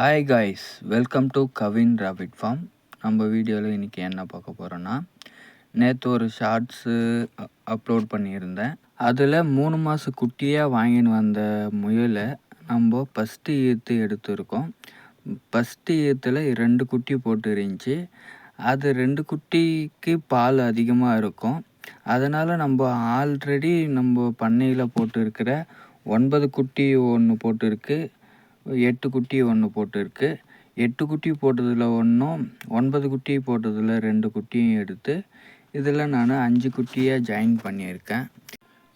Hi guys welcome to Kavin rabbit farm நம்ம வீடியோவில் இன்றைக்கி என்ன பார்க்க போகிறோன்னா நேற்று ஒரு ஷார்ட்ஸு அப்லோட் பண்ணியிருந்தேன். அதில் மூணு மாத குட்டியாக வாங்கின்னு வந்த முயலை நம்ம ஃபஸ்ட்டு ஈத்து எடுத்திருக்கோம். ஃபஸ்ட்டு ஈத்தில் ரெண்டு குட்டி போட்டு இருந்துச்சு அது ரெண்டு குட்டிக்கு பால் அதிகமாக இருக்கும். அதனால் நம்ம ஆல்ரெடி நம்ம பண்ணையில் போட்டிருக்கிற ஒன்பது குட்டி ஒன்று போட்டிருக்கு. எட்டு குட்டி ஒன்று போட்டிருக்கு. எட்டு குட்டி போட்டதில் ஒன்றும் ஒன்பது குட்டி போட்டதில் ரெண்டு குட்டியும் எடுத்து இதில் நான் அஞ்சு குட்டியாக ஜாயின் பண்ணியிருக்கேன்.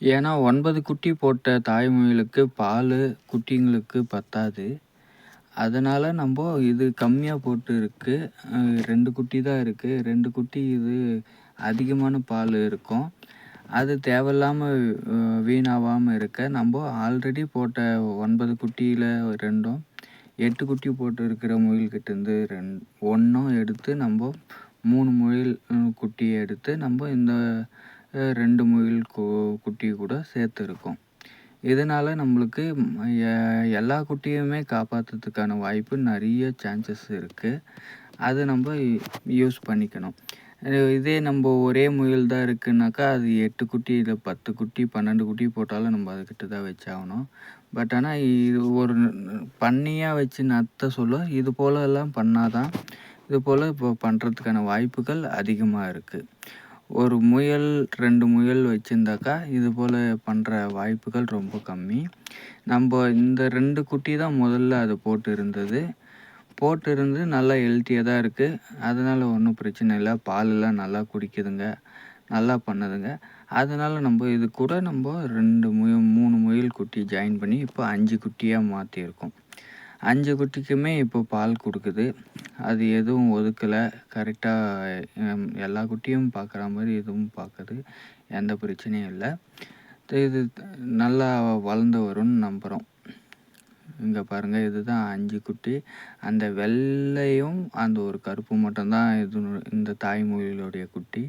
ஏன்னா ஒன்பது குட்டி போட்ட தாய்மொழிகளுக்கு பால் குட்டிங்களுக்கு பத்தாது. அதனால் நம்ம இது கம்மியாக போட்டு இருக்குது ரெண்டு குட்டி தான் இருக்குது ரெண்டு குட்டி இது அதிகமான பால் இருக்கும். அது தேவையில்லாமல் வீணாகாமல் இருக்க நம்ம ஆல்ரெடி போட்ட ஒன்பது குட்டியில் ரெண்டும் எட்டு குட்டி போட்டு இருக்கிற முயல்கிட்டேருந்து ரெண் ஒன்றும் எடுத்து நம்ம மூணு முயல் குட்டியை எடுத்து நம்ம இந்த ரெண்டு முயல் கு குட்டி கூட சேர்த்துருக்கோம். இதனால் நம்மளுக்கு எல்லா குட்டியுமே காப்பாற்றுறதுக்கான வாய்ப்பு நிறைய சான்சஸ் இருக்குது அது நம்ம யூஸ் பண்ணிக்கணும். இதே நம்ம ஒரே முயல் தான் இருக்குனாக்கா அது எட்டு குட்டி இல்லை பத்து குட்டி பன்னெண்டு குட்டி போட்டாலும் நம்ம அதுக்கிட்ட தான் வச்சாகணும். பட் ஆனால் இது ஒரு பண்ணியாக வச்சு நத்த சொல்ல இது போலெல்லாம் பண்ணால் தான் இது போல் இப்போ பண்ணுறதுக்கான வாய்ப்புகள் அதிகமாக இருக்குது ஒரு முயல் ரெண்டு முயல் வச்சுருந்தாக்கா இது போல் பண்ணுற வாய்ப்புகள் ரொம்ப கம்மி. நம்ம இந்த ரெண்டு குட்டி தான் முதல்ல அது போட்டு இருந்தது. போட்டு இருந்து நல்லா ஹெல்த்தியாக தான் இருக்குது அதனால் ஒன்றும் பிரச்சனை இல்லை. பாலெல்லாம் நல்லா குடிக்குதுங்க. நல்லா பண்ணுதுங்க. அதனால் நம்ம இது கூட நம்ம ரெண்டு முய மூணு முயல் குட்டி ஜாயின் பண்ணி இப்போ அஞ்சு குட்டியாக மாற்றிருக்கோம் அஞ்சு குட்டிக்குமே இப்போ பால் கொடுக்குது. அது எதுவும் ஒதுக்கலை. கரெக்டாக எல்லா குட்டியும் பார்க்குற மாதிரி எதுவும் பார்க்குது எந்த பிரச்சனையும் இல்லை. இது நல்லா வளர்ந்து வரும்னு நம்புகிறோம் இங்கே பாருங்கள் இதுதான் அஞ்சு குட்டி. அந்த வெள்ளையும் அந்த ஒரு கருப்பு மட்டும்தான் இது இந்த தாய்மொழியிலுடைய குட்டி.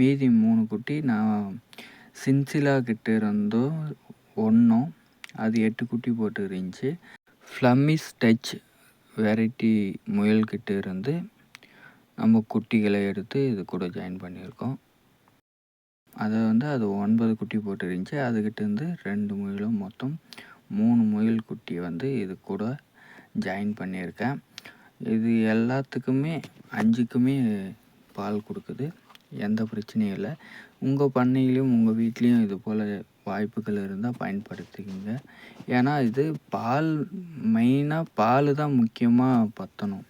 மீதி மூணு குட்டி நான் சின்சிலா கிட்ட இருந்தும் ஒன்றும் அது எட்டு குட்டி போட்டு இருந்துச்சு. ஃப்ளம்மிஸ் டச் வெரைட்டி முயல்கிட்ட இருந்து நம்ம குட்டிகளை எடுத்து இது கூட ஜாயின் பண்ணியிருக்கோம். அதை வந்து அது ஒன்பது குட்டி போட்டு இருந்துச்சு. அதுக்கிட்டேருந்து ரெண்டு முயலும் மொத்தம் மூணு முயல் குட்டியை வந்து இது கூட ஜாயின் பண்ணியிருக்கேன். இது எல்லாத்துக்குமே அஞ்சுக்குமே பால் கொடுக்குது. எந்த பிரச்சனையும் இல்லை. உங்கள் பண்ணையிலையும் உங்கள் வீட்லேயும் இது போல் வாய்ப்புகள் இருந்தால் பயன்படுத்திக்கோங்க. ஏன்னா இது பால் மெயினாக பால் தான் முக்கியமாக பற்றணும்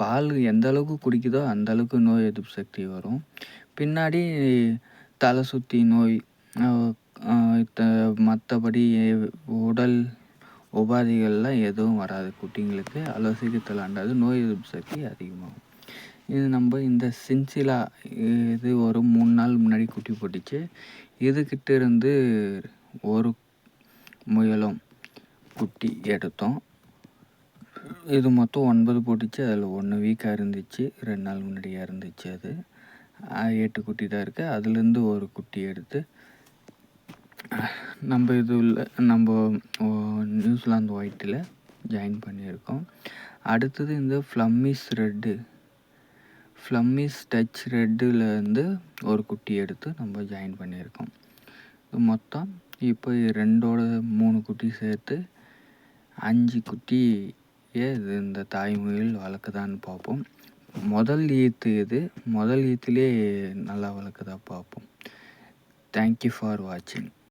பால் எந்த அளவுக்கு குடிக்குதோ அந்த அளவுக்கு நோய் எதிர்ப்பு சக்தி வரும். பின்னாடி தலை சுற்றி நோய் மற்றபடி உடல் உபாதைகள்லாம் எதுவும் வராது. குட்டிங்களுக்கு அவ்வளோ சீக்கிரத்தில் அண்டாது நோய் எதிர்ப்பு சக்தி அதிகமாகும். இது நம்ம இந்த சின்சிலா இது ஒரு மூணு நாள் முன்னாடி குட்டி போட்டுச்சு. இதுக்கிட்ட இருந்து ஒரு முயலும் குட்டி எடுத்தோம். இது மொத்தம் ஒன்பது போட்டுச்சு. அதில் ஒன்று வீக்காக இருந்துச்சு. ரெண்டு நாள் முன்னாடியாக இருந்துச்சு அது. எட்டு குட்டி தான் இருக்குது அதுலேருந்து ஒரு குட்டி எடுத்து நம்ம இதில் நம்ம நியூசிலாந்து ஒயிட்டில் ஜாயின் பண்ணியிருக்கோம். அடுத்தது இந்த ஃப்ளம்மிஸ் ரெட்டு ஃப்ளம்மிஸ் டச் ரெட்டுலேருந்து ஒரு குட்டி எடுத்து நம்ம ஜாயின் பண்ணியிருக்கோம். மொத்தம் இப்போ ரெண்டோட மூணு குட்டி சேர்த்து அஞ்சு குட்டியே இது இந்த தாய்மொழியில் வளர்க்குதான்னு பார்ப்போம். முதல் ஈத்து இது. முதல் ஈத்துலேயே நல்லா வளர்க்குதா பார்ப்போம். தேங்க்யூ ஃபார் வாட்சிங்